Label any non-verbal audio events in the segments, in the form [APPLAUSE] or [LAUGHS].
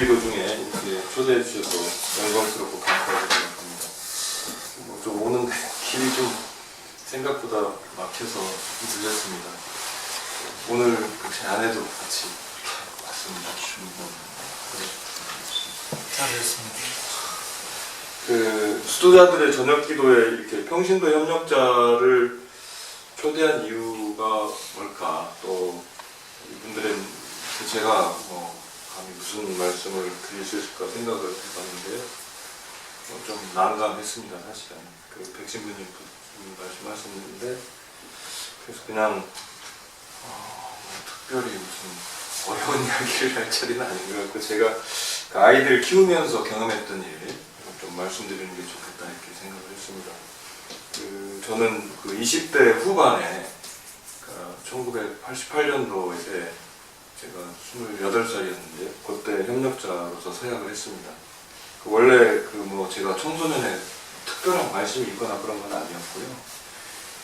교회기도 중에 이렇게 초대해 주셔서 영광스럽고 감사하게 생각합니다. 뭐 좀 오는데 [LAUGHS] 길이 좀 생각보다 막혀서 좀 늦었습니다. 오늘 제 아내도 같이 왔습니다. 잘했습니다. 그 수도자들의 저녁 기도에 이렇게 평신도 협력자를 초대한 이유가 뭘까? 또 이분들은 제가 뭐 감히 무슨 말씀을 드릴 수 있을까 생각을 해봤는데요. 어, 좀 난감했습니다, 사실은. 그 백신부님 분 말씀하셨는데 그래서 그냥 어, 뭐 특별히 무슨 어려운 [LAUGHS] 이야기를 할 처리는 아닌 것 같고 제가 그 아이들 키우면서 경험했던 일 좀 말씀드리는 게 좋겠다 이렇게 생각을 했습니다. 그 저는 그 20대 후반에 그 1988년도에 제가 28살이었는데 그때 협력자로서 서약을 했습니다. 그 원래 그 뭐 제가 청소년에 특별한 관심이 있거나 그런 건 아니었고요.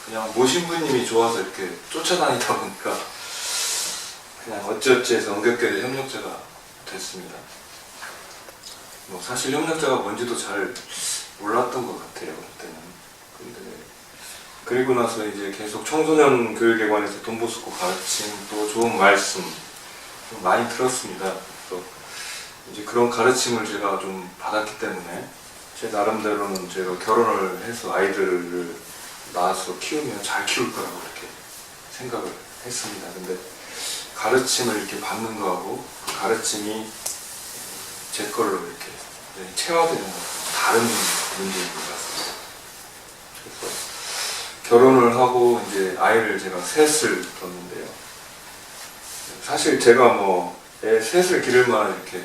그냥 모신 부님이 좋아서 이렇게 쫓아다니다 보니까 그냥 어찌어찌해서 엉겹결에 협력자가 됐습니다. 뭐 사실 협력자가 뭔지도 잘 몰랐던 것 같아요 그때는. 근데 그리고 나서 이제 계속 청소년 교육기관에서 돈보스코 가르침 또 좋은 말씀 좀 많이 들었습니다. 그래서 이제 그런 가르침을 제가 좀 받았기 때문에 제 나름대로는 제가 결혼을 해서 아이들을 낳아서 키우면 잘 키울 거라고 이렇게 생각을 했습니다. 근데 가르침을 이렇게 받는 거하고 그 가르침이 제 걸로 이렇게 이제 체화되는 건 다른 문제인 것 같습니다. 그래서 결혼을 하고 이제 아이를 제가 셋을 뒀는데요. 사실 제가 뭐 애 셋을 기를 만한 이렇게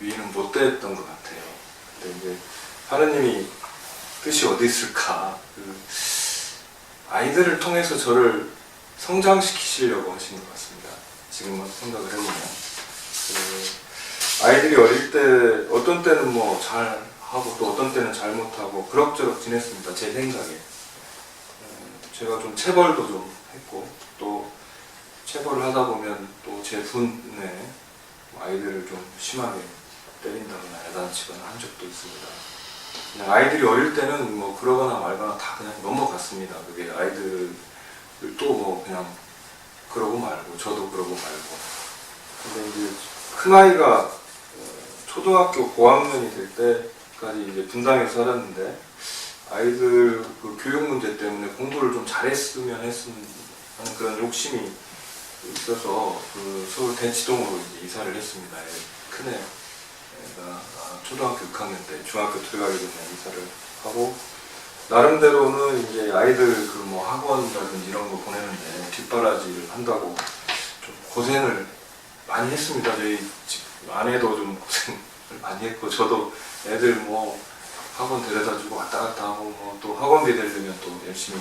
위는 못 됐던 것 같아요. 근데 이제 하느님이 뜻이 어디 있을까? 그 아이들을 통해서 저를 성장시키시려고 하신 것 같습니다. 지금 생각을 해보면. 그 아이들이 어릴 때 어떤 때는 뭐 잘 하고 또 어떤 때는 잘 못하고 그럭저럭 지냈습니다. 제 생각에. 음, 제가 좀 체벌도 좀 했고 또 체벌을 하다 보면 또 제 분에 아이들을 좀 심하게 때린다거나 야단치거나 한 적도 있습니다. 그냥 아이들이 어릴 때는 뭐 그러거나 말거나 다 그냥 넘어갔습니다. 그게 아이들을 또 뭐 그냥 그러고 말고 저도 그러고 말고. 근데 이제 큰 아이가 어, 초등학교 고학년이 될 때까지 이제 분당에 살았는데 아이들 그 교육 문제 때문에 공부를 좀 잘했으면 했으면 하는 그런 욕심이 있어서 그 서울 대치동으로 이제 이사를 했습니다. 큰애 애가 아, 초등학교 6학년 때 중학교 들어가기 전에 이사를 하고 나름대로는 이제 아이들 그 뭐 학원이라든지 이런 거 보내는데 뒷바라지를 한다고 좀 고생을 많이 했습니다. 저희 집 아내도 좀 고생을 많이 했고 저도 애들 뭐 학원 데려다 주고 왔다 갔다 하고 뭐 또 학원비 내려면 또 열심히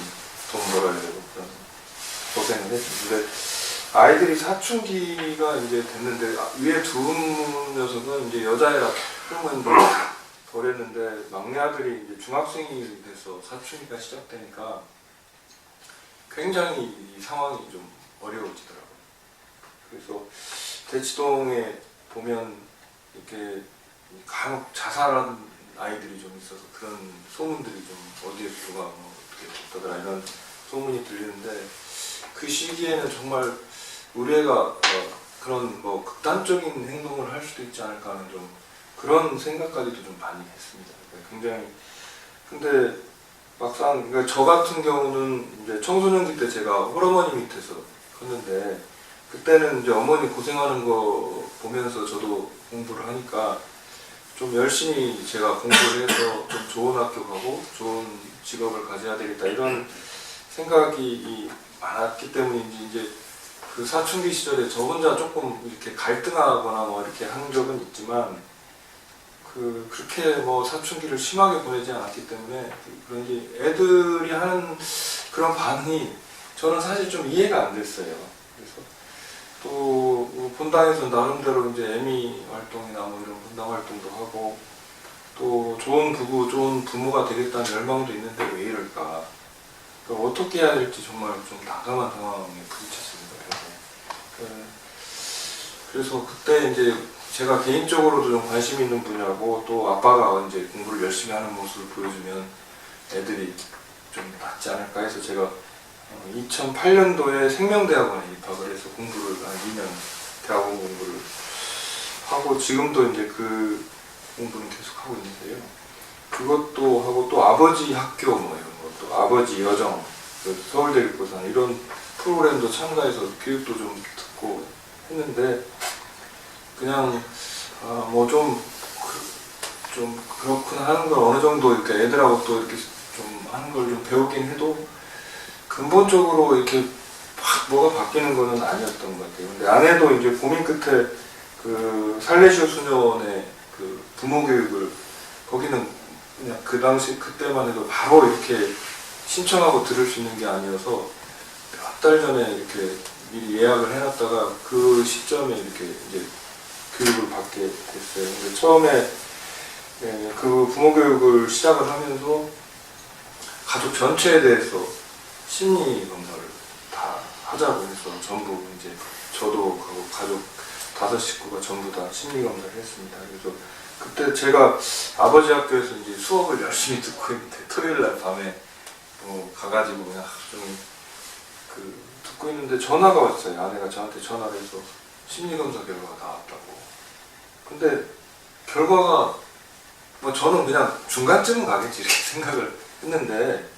돈 벌어야 되고 그런 고생을 했는데 아이들이 사춘기가 이제 됐는데 아, 위에 두 녀석은 이제 여자애라 조금은 덜했는데 막내 아들이 이제 중학생이 돼서 사춘기가 시작되니까 굉장히 이 상황이 좀 어려워지더라고요. 그래서 대치동에 보면 이렇게 간혹 자살한 아이들이 좀 있어서 그런 소문들이 좀 어디에 누가 뭐 어떻게 됐다더라 이런 소문이 들리는데 그 시기에는 정말 우리 애가 어, 그런 뭐 극단적인 행동을 할 수도 있지 않을까 하는 좀 그런 생각까지도 좀 많이 했습니다. 그러니까 굉장히 근데 막상 그러니까 저 같은 경우는 이제 청소년기 때 제가 홀어머니 밑에서 컸는데 그때는 이제 어머니 고생하는 거 보면서 저도 공부를 하니까 좀 열심히 제가 공부를 해서 좀 좋은 학교 가고 좋은 직업을 가져야 되겠다 이런 생각이 이 많았기 때문인지 이제 그 사춘기 시절에 저 혼자 조금 이렇게 갈등하거나 뭐 이렇게 한 적은 있지만 그 그렇게 뭐 사춘기를 심하게 보내지 않았기 때문에 그런지 애들이 하는 그런 반응이 저는 사실 좀 이해가 안 됐어요. 그래서 또뭐 본당에서 나름대로 이제 애미 활동이나 뭐 이런 본당 활동도 하고 또 좋은 부부, 좋은 부모가 되겠다는 열망도 있는데 왜 이럴까? 그러니까 어떻게 해야 될지 정말 좀 난감한 상황에 부딪혔습니다. 그래서, 그- 그래서 그때 이제 제가 개인적으로도 좀 관심 있는 분야고 또 아빠가 이제 공부를 열심히 하는 모습을 보여주면 애들이 좀 낫지 않을까 해서 제가 2008년도에 생명대학원에 입학을 해서 공부를 한 2년 대학원 공부를 하고 지금도 이제 그 공부는 계속 하고 있는데요. 그것도 하고 또 아버지 학교 뭐 이런 것도 아버지 여정 그 서울대교포산 이런 프로그램도 참가해서 교육도 좀 듣고 했는데 그냥 아, 뭐좀 좀 그렇구나 하는 걸 어느 정도 이렇게 애들하고 또 이렇게 좀 하는 걸 좀 배우긴 해도 근본적으로 이렇게 확 뭐가 바뀌는 거는 아니었던 것 같아요. 근데 아내도 이제 고민 끝에 그 살레시오 수녀원의 그 부모 교육을 거기는 그냥 그 당시 그때만 해도 바로 이렇게 신청하고 들을 수 있는 게 아니어서 몇 달 전에 이렇게 미리 예약을 해놨다가 그 시점에 이렇게 이제 교육을 받게 됐어요. 처음에 예, 그 부모 교육을 시작을 하면서 가족 전체에 대해서 심리 검사를 다 하자고 해서 전부 이제 저도 그 가족 다섯 식구가 전부 다 심리 검사를 했습니다. 그래서 그때 제가 아버지 학교에서 이제 수업을 열심히 듣고 있는데 토요일 날 밤에 뭐 가가지고 그냥 하루 종일 그 듣고 있는데 전화가 왔어요. 아내가 저한테 전화를 해서 심리 검사 결과가 나왔다고. 근데 결과가 뭐 저는 그냥 중간쯤은 가겠지 이렇게 [LAUGHS] 생각을 했는데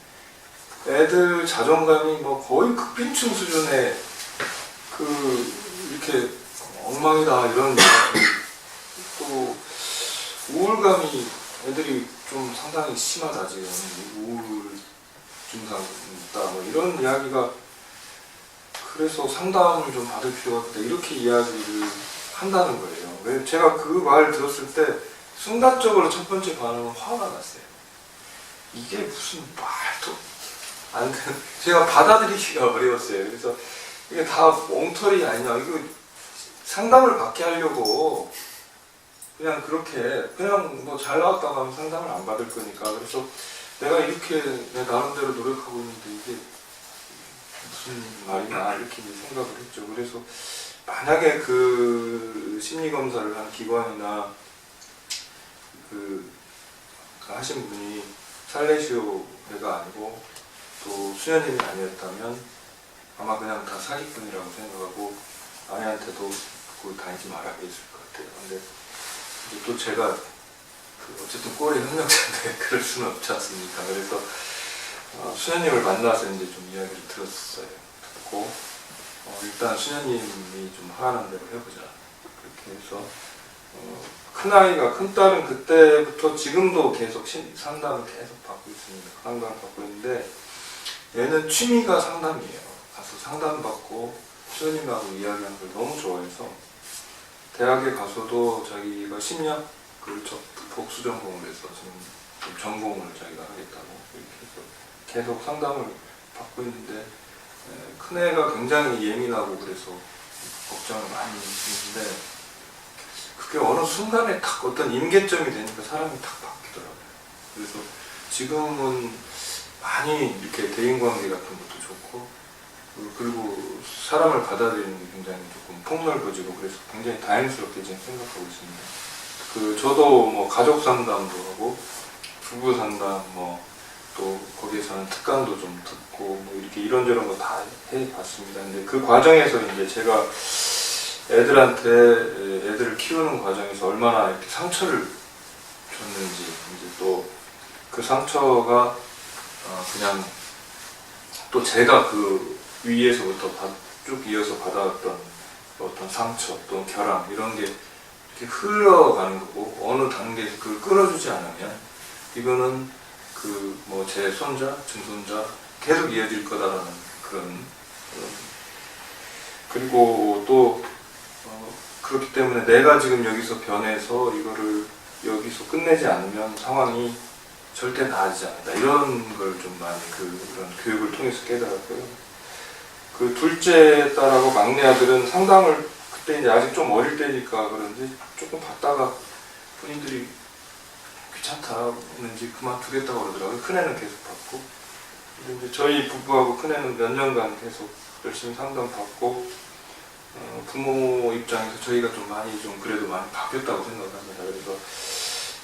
애들 자존감이 뭐 거의 극빈층 수준의 그 이렇게 엉망이다 이런 또 우울감이 애들이 좀 상당히 심하다 지금 우울 증상 있다 뭐 이런 이야기가 그래서 상담을 좀 받을 필요가 있다 이렇게 이야기를 한다는 거예요. 왜 제가 그말 들었을 때 순간적으로 첫 번째 반응은 화가 났어요. 이게 무슨 말도 안 되는 제가 받아들이기가 [LAUGHS] 어려웠어요. 그래서 이게 다 엉터리 아니냐 이거 상담을 받게 하려고 그냥 그렇게 그냥 뭐 잘 나왔다고 하면 상담을 안 받을 거니까 그래서 내가 이렇게 내 나름대로 노력하고 있는데 이게 말이냐 이렇게 이제 생각을 했죠. 그래서 만약에 그 심리 검사를 한 기관이나 그 하신 분이 살레시오가 아니고 또 수녀님이 아니었다면 아마 그냥 다 사기꾼이라고 생각하고 아내한테도 그거 다니지 말라고 했을 것 같아요. 근데 또 제가 그 어쨌든 꼴이 협력자인데 [LAUGHS] 그럴 수는 없지 않습니까? 그래서 어, 수녀님을 만나서 이제 좀 이야기를 들었어요. 듣고 어, 일단 수녀님이 좀 하라는 대로 해보자. 그렇게 해서 어, 큰 아이가 큰 딸은 그때부터 지금도 계속 신- 상담을 계속 받고 있습니다. 상담 받고 있는데 얘는 취미가 상담이에요. 가서 상담 받고 수녀님하고 이야기하는 걸 너무 좋아해서 대학에 가서도 자기가 심리학 그 복수 전공을 해서 지금 좀 전공을 자기가 하겠다고 이렇게 해서 계속 상담을 받고 있는데 에, 큰애가 굉장히 예민하고 그래서 걱정을 많이 했는데 그게 어느 순간에 딱 어떤 임계점이 되니까 사람이 딱 바뀌더라고요. 그래서 지금은 많이 이렇게 대인관계 같은 것도 좋고 그- 그리고 사람을 받아들이는 게 굉장히 조금 폭넓어지고 그래서 굉장히 다행스럽게 지금 생각하고 있습니다. 그 저도 뭐 가족 상담도 하고 부부 상담 뭐 또 거기에서 하는 특강도 좀 듣고 뭐 이렇게 이런저런 거 다 해봤습니다. 근데 그 과정에서 이제 제가 애들한테 에, 애들을 키우는 과정에서 얼마나 이렇게 상처를 줬는지 이제 또 그 상처가 어, 그냥 또 제가 그 위에서부터 받- 쭉 이어서 받아왔던 어떤 상처 또는 결함 이런 게 이렇게 흘러가는 거고 어느 단계에서 그걸 끌어주지 않으면 이거는 그 뭐 제 손자, 증손자 계속 이어질 거다라는 그런 그런 그리고 또 어, 그렇기 때문에 내가 지금 여기서 변해서 이거를 여기서 끝내지 않으면 상황이 절대 나아지지 않는다 이런 걸 좀 많이 그, 그런 교육을 통해서 깨달았고요. 그 둘째 딸하고 막내 아들은 상담을 그때 이제 아직 좀 어릴 때니까 그런지 조금 받다가 본인들이 귀찮다는지 그만두겠다고 그러더라고요. 큰애는 계속 받고. 근데 저희 부부하고 큰애는 몇 년간 계속 열심히 상담 받고 어, 부모 입장에서 저희가 좀 많이 좀 그래도 많이 바뀌었다고 생각합니다. 그래서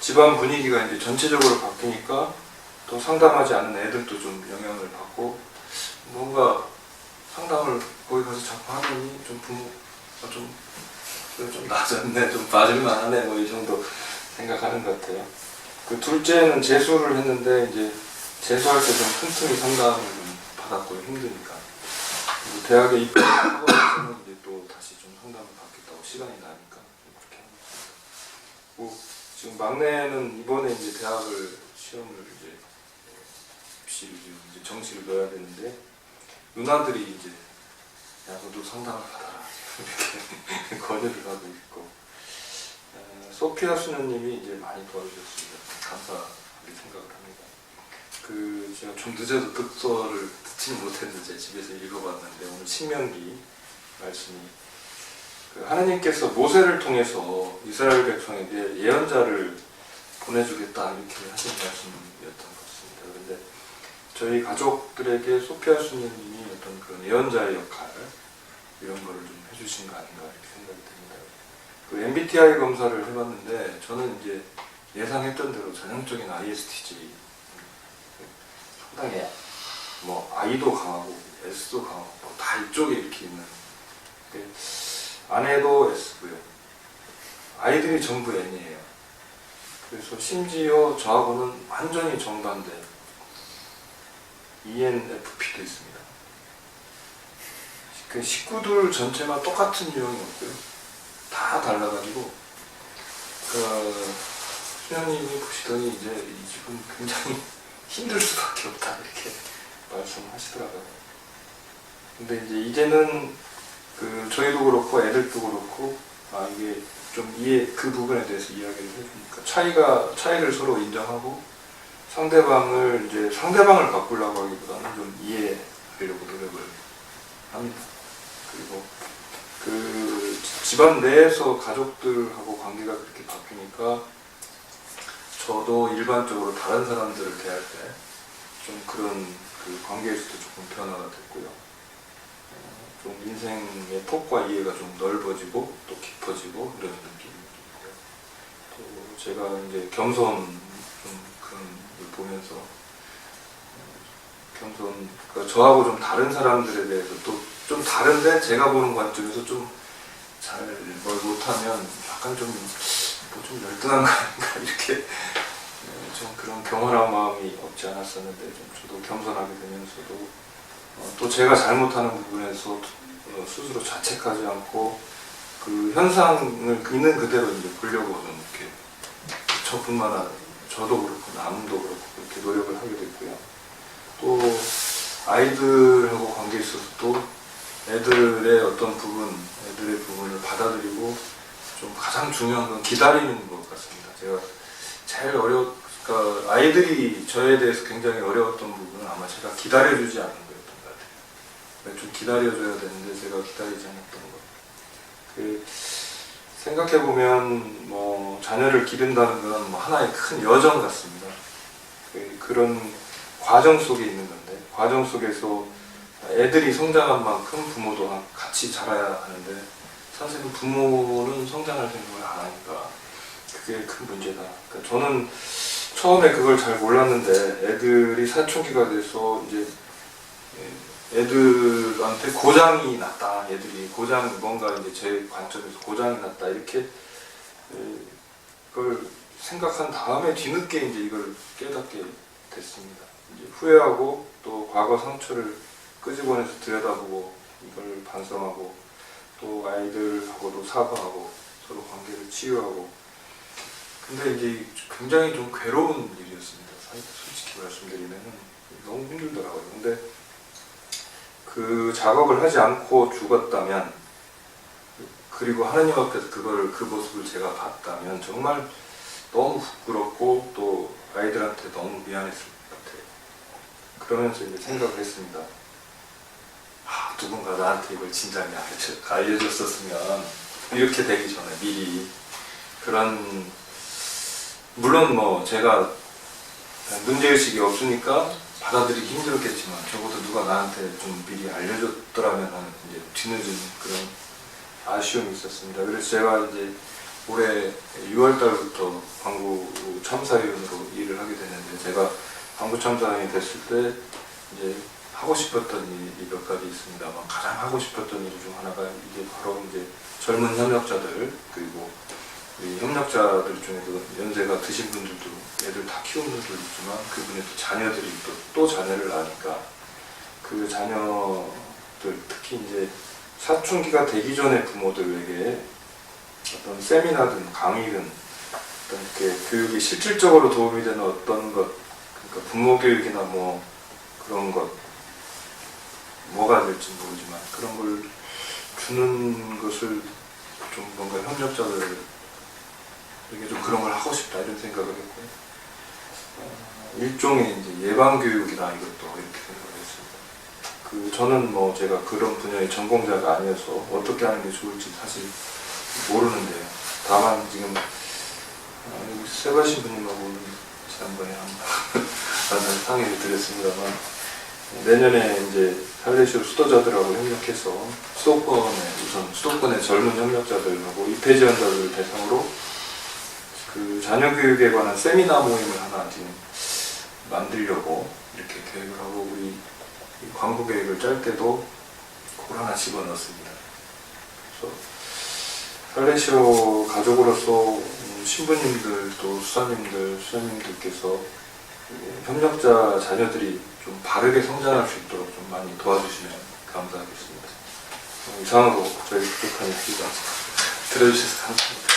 집안 분위기가 이제 전체적으로 바뀌니까 또 상담하지 않은 애들도 좀 영향을 받고 뭔가 상담을 거기 가서 자꾸 하더니 좀 부모가 좀, 좀 나아졌네, 좀 봐줄만하네, 뭐 이 정도 생각하는 것 같아요. 그 둘째는 재수를 했는데 이제 재수할 때 좀 틈틈이 상담을 좀 받았고요, 힘드니까. 대학에 입학하고 이제 또 다시 좀 상담을 받겠다고 시간이 나니까 좀 그렇게. 뭐 지금 막내는 이번에 이제 대학을 시험을 이제 이제 정시를 넣어야 되는데 누나들이 이제 야 너도 상담을 받아라 [LAUGHS] 이렇게 권유를 하고 있고 어, 소피아 수녀님이 이제 많이 도와주셨습니다. 감사하게 생각을 합니다. 그 제가 좀 늦어도 독서를 듣지는 못했는데 제 집에서 읽어봤는데 오늘 신명기 말씀이 그 하나님께서 모세를 통해서 이스라엘 백성에게 예언자를 보내주겠다 이렇게 하신 말씀이었던 것 같습니다. 그런데 저희 가족들에게 소피아 수녀님이 어떤 그런 예언자의 역할 이런 거를 좀 해주신 거 아닌가 이렇게 생각이 듭니다. 그 MBTI 검사를 해봤는데 저는 이제 예상했던 대로 전형적인 ISTJ 상당히 뭐 I도 강하고 S도 강하고 뭐 다 이쪽에 이렇게 있는 그 아내도 S고요. 아이들이 전부 N이에요. 그래서 심지어 저하고는 완전히 정반대 ENFP도 있습니다. 그 식구들 전체만 똑같은 유형이 없고요. 다 달라가지고 그 수녀님이 보시더니 이제 이 집은 굉장히 [LAUGHS] 힘들 수밖에 없다 이렇게 말씀하시더라고요. 근데 이제 이제는 그 저희도 그렇고 애들도 그렇고 아 이게 좀 이해 그 부분에 대해서 이야기를 해주니까 차이가 차이를 서로 인정하고 상대방을 이제 상대방을 바꾸려고 하기보다는 좀 이해하려고 노력을 합니다. 그리고 그 집안 내에서 가족들하고 관계가 그렇게 바뀌니까 저도 일반적으로 다른 사람들을 대할 때 좀 그런 그 관계에서도 조금 변화가 됐고요. 어, 좀 인생의 폭과 이해가 좀 넓어지고 또 깊어지고 이런 느낌이 있고요. 또 제가 이제 겸손 좀 그런 걸 보면서 어, 겸손 그러니까 저하고 좀 다른 사람들에 대해서 또 좀 다른데 제가 보는 관점에서 좀 잘 뭘 못하면 약간 좀 뭐 좀 열등한 [LAUGHS] 거 아닌가 이렇게 네, 좀 그런 경솔한 마음이 없지 않았었는데 좀 저도 겸손하게 되면서도 어, 또 제가 잘못하는 부분에서 어, 스스로 자책하지 않고 그 현상을 있는 그대로 이제 보려고 좀 이렇게 저뿐만 아니라 저도 그렇고 남도 그렇고 그렇게 노력을 하게 됐고요. 또 아이들하고 관계에 있어서 또 애들의 어떤 부분, 애들의 부분을 받아들이고 좀 가장 중요한 건 기다리는 것 같습니다. 제가 제일 어려, 그러니까 아이들이 저에 대해서 굉장히 어려웠던 부분은 아마 제가 기다려주지 않은 거였던 것 같아요. 그러니까 좀 기다려줘야 되는데 제가 기다리지 않았던 것. 그 생각해 보면 뭐 자녀를 기른다는 건 뭐 하나의 큰 여정 같습니다. 그- 그런 과정 속에 있는 건데 과정 속에서 애들이 성장한 만큼 부모도 같이 자라야 하는데 사실은 부모는 성장할 생각을 안 하니까 그게 큰 문제다. 그러니까 저는 처음에 그걸 잘 몰랐는데 애들이 사춘기가 돼서 이제 애들한테 고장이 났다. 애들이 고장 뭔가 이제 제 관점에서 고장이 났다 이렇게 에, 그걸 생각한 다음에 뒤늦게 이제 이걸 깨닫게 됐습니다. 이제 후회하고 또 과거 상처를 끄집어내서 들여다보고 이걸 반성하고 또 아이들하고도 사과하고 서로 관계를 치유하고 근데 이제 굉장히 좀 괴로운 일이었습니다. 사- 솔직히 말씀드리면 너무 힘들더라고요. 근데 그 작업을 하지 않고 죽었다면 그리고 하나님 앞에서 그걸 그 모습을 제가 봤다면 정말 너무 부끄럽고 또 아이들한테 너무 미안했을 것 같아요. 그러면서 이제 생각을 했습니다. 아, 누군가 나한테 이걸 진작에 알려줬었으면 이렇게 되기 전에 미리 그런 물론 뭐 제가 문제의식이 없으니까 받아들이기 힘들었겠지만 적어도 누가 나한테 좀 미리 알려줬더라면 하는 이제 뒤늦은 그런 아쉬움이 있었습니다. 그래서 제가 이제 올해 6월 달부터 광구 참사위원으로 일을 하게 됐는데 제가 광구 참사위원이 됐을 때 이제 하고 싶었던 일이 몇 가지 있습니다만 가장 하고 싶었던 일 중 하나가 이제 바로 이제 젊은 협력자들 그리고 협력자들 중에도 연세가 드신 분들도 애들 다 키운 분들도 있지만 그분의 또 자녀들이 또, 또 자녀를 낳으니까 그 자녀들 특히 이제 사춘기가 되기 전에 부모들에게 어떤 세미나든 강의든 어떤 이렇게 교육이 실질적으로 도움이 되는 어떤 것 그러니까 부모 교육이나 뭐 그런 것 뭐가 될지 모르지만 그런 걸 주는 것을 좀 뭔가 협력자들에게 좀 그런 걸 하고 싶다 이런 생각을 했고요. 어, 일종의 이제 예방 교육이나 이것도 이렇게 생각을 했습니다. 그 저는 뭐 제가 그런 분야의 전공자가 아니어서 어떻게 하는 게 좋을지 사실 모르는데요. 다만 지금 세바신 분님하고 지난번에 한번 [LAUGHS] 상의를 드렸습니다만 내년에 이제 살레시오 수도자들하고 협력해서 수도권에 우선 수도권의 젊은 협력자들하고 입회 지원자들을 대상으로 그 자녀 교육에 관한 세미나 모임을 하나 지금 만들려고 이렇게 계획을 하고 우리 이 광고 계획을 짤 때도 그걸 하나 집어넣습니다. 그래서 살레시오 가족으로서 음, 신부님들 또 수사님들 수사님들께서 협력자 자녀들이 좀 바르게 성장할 수 있도록 좀 많이 도와주시면 감사하겠습니다. 어, 이상으로 저희 부족한 얘기가 들어주셔서 감사합니다.